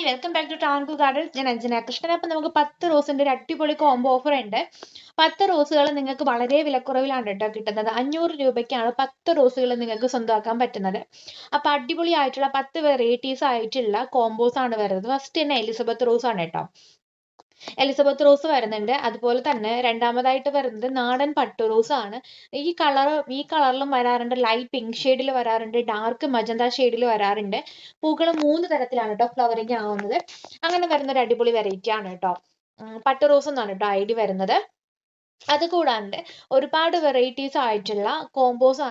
Hi welcome back to ടാൻകു garden ഞാൻ അഞ്ജന. കൃഷ്ണൻ അപ്പം നമുക്ക് പത്ത് റോസിന്റെ ഒരു അടിപൊളി കോംബോ ഓഫർ ഉണ്ട്. പത്ത് റോസുകൾ നിങ്ങൾക്ക് വളരെ വിലക്കുറവിലാണ് കേട്ടോ കിട്ടുന്നത്. അഞ്ഞൂറ് രൂപയ്ക്കാണ് പത്ത് റോസുകൾ നിങ്ങൾക്ക് സ്വന്തമാക്കാൻ പറ്റുന്നത്. അപ്പം അടിപൊളി ആയിട്ടുള്ള പത്ത് വെറൈറ്റീസ് ആയിട്ടുള്ള കോംബോസ് ആണ് വരുന്നത്. ഫസ്റ്റ് തന്നെ എലിസബത്ത് റോസ് ആണ് കേട്ടോ. എലിസബത്ത് റോസ് വരുന്നുണ്ട്. അതുപോലെ തന്നെ രണ്ടാമതായിട്ട് വരുന്നത് നാടൻ പട്ടു റോസ് ആണ്. ഈ കളർ ഈ കളറിലും വരാറുണ്ട്. ലൈറ്റ് പിങ്ക് ഷെയ്ഡിൽ വരാറുണ്ട്. ഡാർക്ക് മജന്ത ഷെയ്ഡിൽ വരാറുണ്ട്. പൂക്കൾ മൂന്ന് തരത്തിലാണ് കേട്ടോ ഫ്ലവറിങ് ആവുന്നത്. അങ്ങനെ വരുന്ന ഒരു അടിപൊളി വെറൈറ്റി ആണ് കേട്ടോ പട്ടു റോസ് എന്നാണ് കേട്ടോ ഐ ഡി വരുന്നത്. അത് കൂടാണ്ട് ഒരുപാട് വെറൈറ്റീസ് ആയിട്ടുള്ള കോമ്പോസ്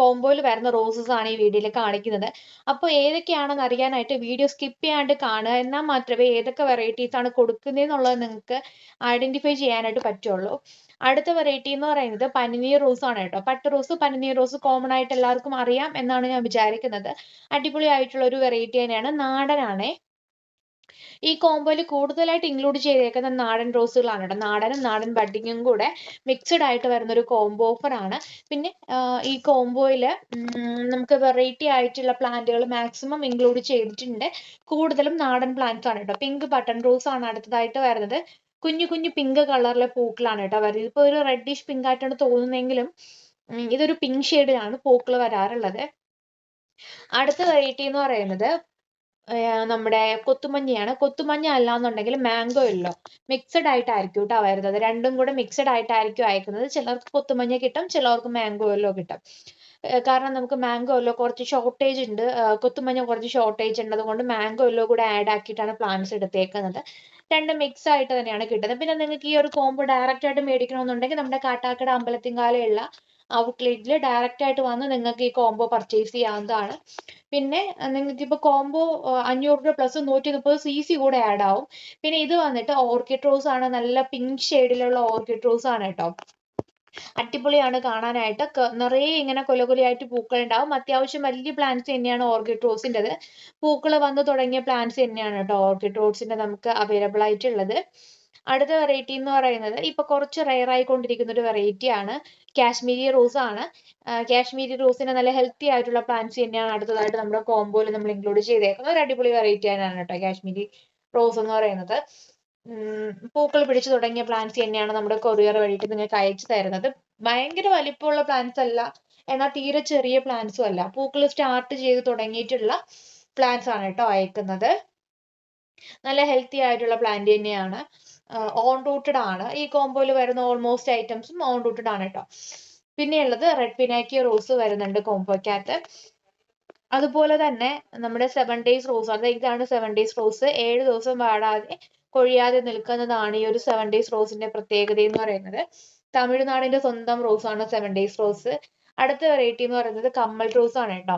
കോംബോയിൽ വരുന്ന റോസസ് ആണ് ഈ വീഡിയോയിൽ കാണിക്കുന്നത്. അപ്പോൾ ഏതൊക്കെയാണെന്ന് അറിയാനായിട്ട് വീഡിയോ സ്കിപ്പ് ചെയ്യാണ്ട് കാണുക. എന്നാൽ മാത്രമേ ഏതൊക്കെ വെറൈറ്റീസ് ആണ് കൊടുക്കുന്നതെന്നുള്ളത് നിങ്ങൾക്ക് ഐഡന്റിഫൈ ചെയ്യാനായിട്ട് പറ്റുള്ളൂ. അടുത്ത വെറൈറ്റി എന്ന് പറയുന്നത് പനിനീർ റോസ് ആണ് കേട്ടോ. പട്ട് റോസ് പനിനീർ റോസ് കോമൺ ആയിട്ട് എല്ലാവർക്കും അറിയാം എന്നാണ് ഞാൻ വിചാരിക്കുന്നത്. അടിപൊളി ആയിട്ടുള്ള ഒരു വെറൈറ്റി തന്നെയാണ്. നാടനാണേ. ഈ കോംബോയിൽ കൂടുതലായിട്ട് ഇൻക്ലൂഡ് ചെയ്തേക്കുന്ന നാടൻ റോസുകളാണ് കേട്ടോ നാടനും നാടൻ ബഡ്ഡിങ്ങും കൂടെ മിക്സഡ് ആയിട്ട് വരുന്ന ഒരു കോംബോ ഓഫർ ആണ്. പിന്നെ ഈ കോംബോയിൽ നമുക്ക് വെറൈറ്റി ആയിട്ടുള്ള പ്ലാന്റുകൾ മാക്സിമം ഇൻക്ലൂഡ് ചെയ്തിട്ടുണ്ട്. കൂടുതലും നാടൻ പ്ലാന്റ്സ് ആണ് കേട്ടോ പിങ്ക് ബട്ടൺ റോസ് ആണ് അടുത്തതായിട്ട് വരുന്നത്. കുഞ്ഞു കുഞ്ഞു പിങ്ക് കളറിലെ പൂക്കളാണ് കേട്ടോ വരുന്നത്. ഇപ്പോൾ ഒരു റെഡിഷ് പിങ്ക് ആയിട്ടാണ് തോന്നുന്നെങ്കിലും ഇതൊരു പിങ്ക് ഷെയ്ഡിലാണ് പൂക്കൾ വരാറുള്ളത്. അടുത്ത വെറൈറ്റി എന്ന് പറയുന്നത് നമ്മുടെ കൊത്തുമഞ്ഞയാണ്. കൊത്തുമഞ്ഞ അല്ല എന്നുണ്ടെങ്കിൽ മാംഗോ യെല്ലോ മിക്സഡ് ആയിട്ടായിരിക്കും കേട്ടോ വരുന്നത്. രണ്ടും കൂടെ മിക്സഡ് ആയിട്ടായിരിക്കും അയക്കുന്നത്. ചിലർക്ക് കൊത്തുമഞ്ഞ കിട്ടും ചിലർക്ക് മാംഗോ യെല്ലോ കിട്ടും. കാരണം നമുക്ക് മാംഗോ അല്ലോ കുറച്ച് ഷോർട്ടേജ് ഉണ്ട്. കൊത്തുമഞ്ഞ കുറച്ച് ഷോർട്ടേജ് ഉണ്ട് അതുകൊണ്ട് മാംഗോ അല്ലോ കൂടെ ആഡ് ആക്കിയിട്ടാണ് പ്ലാന്റ്സ് എടുത്തേക്കുന്നത്. രണ്ടും മിക്സ് ആയിട്ട് തന്നെയാണ് കിട്ടുന്നത്. പിന്നെ നിങ്ങൾക്ക് ഈ ഒരു കോംബോ ഡയറക്റ്റ് ആയിട്ട് മേടിക്കണമെന്നുണ്ടെങ്കിൽ നമ്മുടെ കാട്ടാക്കട അമ്പലത്തിങ്കാലയുള്ള ഔട്ട്ലെറ്റിൽ ഡയറക്റ്റ് ആയിട്ട് വന്ന് നിങ്ങൾക്ക് ഈ കോംബോ പർച്ചേസ് ചെയ്യാവുന്നതാണ്. പിന്നെ നിങ്ങൾക്ക് ഇപ്പോൾ കോംബോ അഞ്ഞൂറ് രൂപ പ്ലസ് നൂറ്റി മുപ്പത് സി സി കൂടെ ആഡ് ആവും. പിന്നെ ഇത് വന്നിട്ട് ഓർക്കിഡ് റോസ് ആണ്. നല്ല പിങ്ക് ഷെയ്ഡിലുള്ള ഓർക്കിഡ് റോസ് ആണ് കേട്ടോ അടിപൊളിയാണ് കാണാനായിട്ട്. നിറയെ ഇങ്ങനെ കൊലകൊലയായിട്ട് പൂക്കൾ ഉണ്ടാവും. അത്യാവശ്യം വലിയ പ്ലാന്റ്സ് തന്നെയാണ് ഓർക്കിഡ് റോസിന്റെത് പൂക്കൾ വന്നു തുടങ്ങിയ പ്ലാന്റ്സ് തന്നെയാണ് കേട്ടോ ഓർക്കിഡ് റോസിന്റെ നമുക്ക് അവൈലബിൾ ആയിട്ടുള്ളത്. അടുത്ത വെറൈറ്റി എന്ന് പറയുന്നത് ഇപ്പൊ കുറച്ച് റെയർ ആയിക്കൊണ്ടിരിക്കുന്ന ഒരു വെറൈറ്റി ആണ്. കാശ്മീരി റോസ് ആണ്. കാശ്മീരി റോസിന് നല്ല ഹെൽത്തി ആയിട്ടുള്ള പ്ലാന്റ്സ് തന്നെയാണ് അടുത്തതായിട്ട് നമ്മുടെ കോംബോയിൽ നമ്മൾ ഇൻക്ലൂഡ് ചെയ്തേക്കുന്നത്. ഒരു അടിപൊളി വെറൈറ്റി തന്നെയാണ് കേട്ടോ കാശ്മീരി റോസ് എന്ന് പറയുന്നത്. പൂക്കൾ പിടിച്ചു തുടങ്ങിയ പ്ലാന്റ്സ് തന്നെയാണ് നമ്മുടെ കൊറിയർ വഴിയിട്ട് നിങ്ങൾക്ക് അയച്ചു തരുന്നത്. ഭയങ്കര വലിപ്പമുള്ള പ്ലാന്റ്സ് അല്ല എന്നാൽ തീരെ ചെറിയ പ്ലാന്റ്സും അല്ല. പൂക്കൾ സ്റ്റാർട്ട് ചെയ്ത് തുടങ്ങിയിട്ടുള്ള പ്ലാന്റ്സ് ആണ് കേട്ടോ അയക്കുന്നത്. നല്ല ഹെൽത്തി ആയിട്ടുള്ള പ്ലാന്റ് തന്നെയാണ്. ഓൺ റൂട്ടഡ് ആണ്. ഈ കോംബോയിൽ വരുന്ന ഓൾമോസ്റ്റ് ഐറ്റംസും ഓൺ റൂട്ടഡ് ആണ് കേട്ടോ പിന്നെയുള്ളത് റെഡ് പിനാക്കി റോസ് വരുന്നുണ്ട് കോംബോയ്ക്കകത്ത് അതുപോലെ തന്നെ നമ്മുടെ സെവൻ ഡേയ്സ് റോസ് അതായത് ഇതാണ് സെവൻ ഡേയ്സ് റോസ് ഏഴ് ദിവസം വാടാതെ കൊഴിയാതെ നിൽക്കുന്നതാണ് ഈ ഒരു സെവൻ ഡേയ്സ് റോസിന്റെ പ്രത്യേകത എന്ന് പറയുന്നത്. തമിഴ്നാടിന്റെ സ്വന്തം റോസാണ് സെവൻ ഡേയ്സ് റോസ് അടുത്ത വെറൈറ്റി എന്ന് പറയുന്നത് കമ്മൽ റോസ് ആണ് കേട്ടോ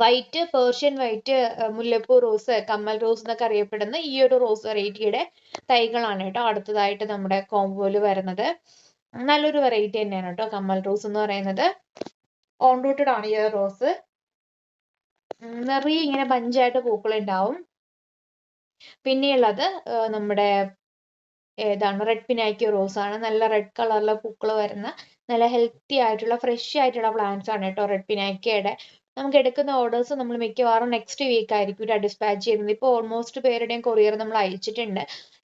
വൈറ്റ് പേർഷ്യൻ വൈറ്റ് മുല്ലപ്പൂ റോസ് കമ്മൽ റോസ് എന്നൊക്കെ അറിയപ്പെടുന്ന ഈ ഒരു റോസ് വെറൈറ്റിയുടെ തൈകളാണ് കേട്ടോ അടുത്തതായിട്ട് നമ്മുടെ കോംബോയിൽ വരുന്നത്. നല്ലൊരു വെറൈറ്റി തന്നെയാണ് കേട്ടോ കമ്മൽ റോസ് എന്ന് പറയുന്നത്. ഓൺ റൂട്ടഡ് ആണ് ഈ റോസ്. നിറയെ ഇങ്ങനെ പഞ്ചായിട്ട് പൂക്കൾ ഉണ്ടാവും. പിന്നെയുള്ളത് നമ്മുടെ ഏതാണ് റെഡ് പിനാക്കി റോസ് ആണ്. നല്ല റെഡ് കളറിലെ പൂക്കൾ വരുന്ന നല്ല ഹെൽത്തി ആയിട്ടുള്ള ഫ്രഷ് ആയിട്ടുള്ള പ്ലാന്റ്സ് ആണ് കേട്ടോ റെഡ് പിനാക്കിയയുടെ നമുക്ക് എടുക്കുന്ന ഓർഡേഴ്സ് നമ്മൾ മിക്കവാറും നെക്സ്റ്റ് വീക്ക് ആയിരിക്കും ഡിസ്പാച്ച് ചെയ്യുന്നത്. ഇപ്പോൾ ഓൾമോസ്റ്റ് പേരുടെയും കൊറിയർ നമ്മൾ അയച്ചിട്ടുണ്ട്.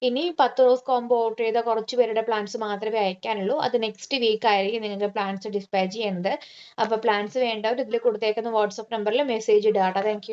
ഇനി പത്ത് റോസ് കോംബോ ഓർഡർ ചെയ്ത കുറച്ച് പേരുടെ പ്ലാൻസ് മാത്രമേ അയക്കാനുള്ളൂ. അത് നെക്സ്റ്റ് വീക്ക് ആയിരിക്കും നിങ്ങൾക്ക് പ്ലാൻസ് ഡിസ്പാച്ച് ചെയ്യുന്നത്. അപ്പോൾ പ്ലാൻസ് വേണ്ടവർ ഇതിൽ കൊടുത്തേക്കുന്ന വാട്സപ്പ് നമ്പറിൽ മെസ്സേജ് ഇടുക കേട്ടോ. താങ്ക്